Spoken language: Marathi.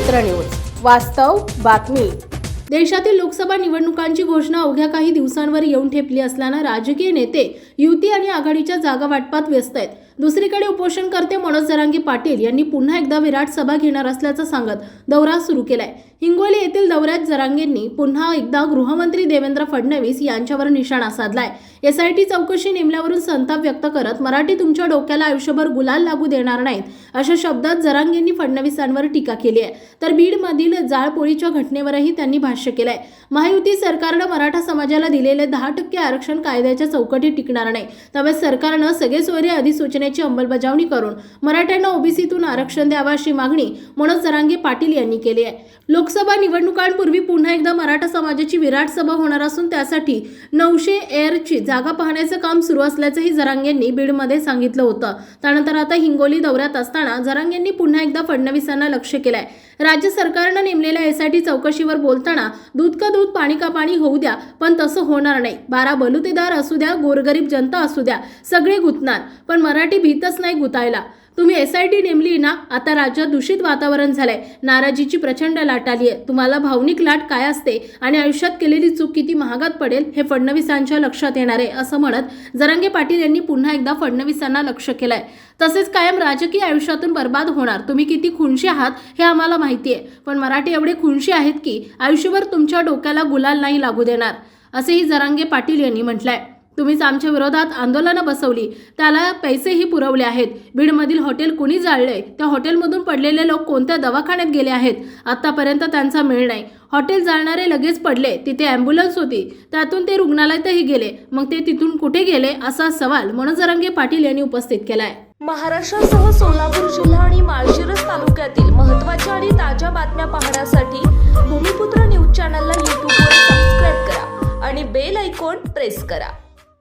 भूमिपुत्र न्यूज. वास्तव बातमी. देशातील लोकसभा निवडणुकांची घोषणा अवघ्या काही दिवसांवर येऊन ठेपली असल्यानं राजकीय नेते युती आणि आघाडीच्या जागा वाटपात व्यस्त आहेत. दुसरीकडे उपोषणकर्ते मनोज जरांगी पाटील यांनी पुन्हा एकदा विराट सभा घेणार असल्याचं सांगत दौरा सुरू केलाय. हिंगोली येथील दौऱ्यात जरांगेंनी पुन्हा एकदा गृहमंत्री देवेंद्र फडणवीस यांच्यावर निशाणा साधलाय. एसआयटी चौकशी नेमल्यावरून संताप व्यक्त करत मराठी तुमच्या डोक्याला आयुष्यभर गुलाल लागू देणार नाहीत अशा शब्दात जरांगेंनी फडणवीसांवर टीका केली आहे. तर बीडमधील जाळपोळीच्या घटनेवरही त्यांनी भाष्य केलंय. महायुती सरकारनं मराठा समाजाला दिलेले दहा टक्के आरक्षण कायद्याच्या चौकटीत टिकणार नाही. त्यामुळे सरकारनं सगळे सोयरे कायद्याची अंमलबजावणी करून मराठ्यांना ओबीसीतून आरक्षण द्यावा अशी मागणी मनोज जरांगे पाटील यांनी केली आहे. लोकसभा निवडणुकांपूर्वी पुन्हा एकदा मराठा समाजाची विराट सभा होणार असून त्यासाठी नऊशे एअरची जागा पाहण्याचं काम सुरू असल्याचंही जरांगेंनी बीडमध्ये सांगितलं होतं. त्यानंतर आता हिंगोली दौऱ्यात असताना जरांगेंनी पुन्हा एकदा फडणवीसांना लक्ष केलंय. राज्य सरकारनं नेमलेल्या एसआयटी चौकशीवर बोलताना दूध का दूध पाणी का पाणी होऊ द्या पण तसं होणार नाही. बारा बलुतेदार असू द्या गोरगरीब जनता असू द्या सगळे गुंतणार. पण मराठी भीतच नाही गुतायला. तुम्ही एस आय टी नेमली ना आता राज्यात दूषित वातावरण झालंय. नाराजीची प्रचंड लाट आली आहे. तुम्हाला भावनिक लाट काय असते आणि आयुष्यात केलेली चूक किती महागात पडेल हे फडणवीसांच्या लक्षात येणार आहे असं म्हणत जरांगे पाटील यांनी पुन्हा एकदा फडणवीसांना लक्ष केलंय. तसेच कायम राजकीय आयुष्यातून बर्बाद होणार. तुम्ही किती खुणशी आहात हे आम्हाला माहिती आहे पण मराठी एवढे खुणशी आहेत की आयुष्यभर तुमच्या डोक्याला गुलाल नाही लागू देणार असेही जरांगे पाटील यांनी म्हटलंय. तुम्हीच आमच्या विरोधात आंदोलनं बसवली. त्याला पैसेही पुरवले आहेत. बीडमधील हॉटेल कुणी जाळले त्या हॉटेलमधून पडलेले लोक कोणत्या दवाखान्यात गेले आहेत? आतापर्यंत त्यांचा मेळ नाही. हॉटेल जाळणारे लगेच पडले. तिथे ॲम्ब्युलन्स होती. त्यातून ते रुग्णालयातही गेले. मग ते तिथून कुठे गेले? असा सवाल मनोजरंगे पाटील यांनी उपस्थित केलाय. महाराष्ट्रासह सोलापूर जिल्हा आणि माळशिरस तालुक्यातील महत्त्वाच्या आणि ताज्या बातम्या पाहण्यासाठी भूमिपुत्र न्यूज चॅनलला यूट्यूबवर सबस्क्राईब करा आणि बेल ऐकॉन प्रेस करा.